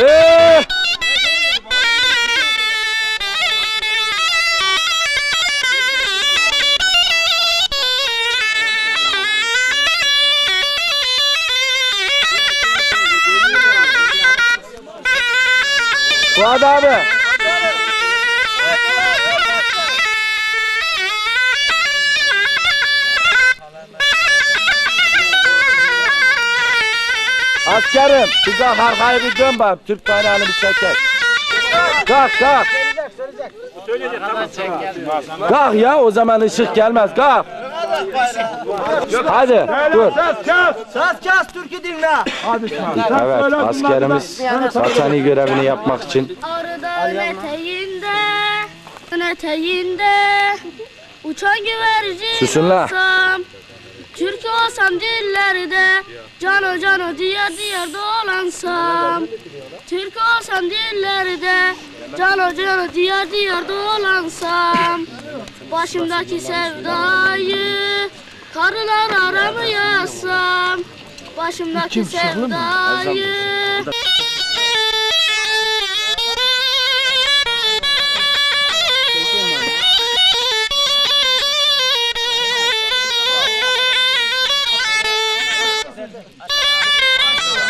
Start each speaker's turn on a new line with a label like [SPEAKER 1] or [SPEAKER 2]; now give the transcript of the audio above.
[SPEAKER 1] Ee! Fuat. Askerim, bize arkayı bir dön bak. Türk bayrağını bir çeker. Kalk, kalk. Kalk ya, o zaman ışık gelmez. Kalk. Hadi, dur.
[SPEAKER 2] Saz kes Türk'ü dinle.
[SPEAKER 1] Evet, askerimiz vatani görevini yapmak için
[SPEAKER 3] Ağrı Dağı'nın eteğinde, eteğinde Uçan güvercin
[SPEAKER 1] Susun la.
[SPEAKER 3] olsam Türk olsam dillerde Cano cano diyar diyar dolansam Türk olsam dillerde Cano cano diyar diyar dolansam Başımdaki sevdayı Karılar aramı yazsam Başımdaki sevdayı Nossa,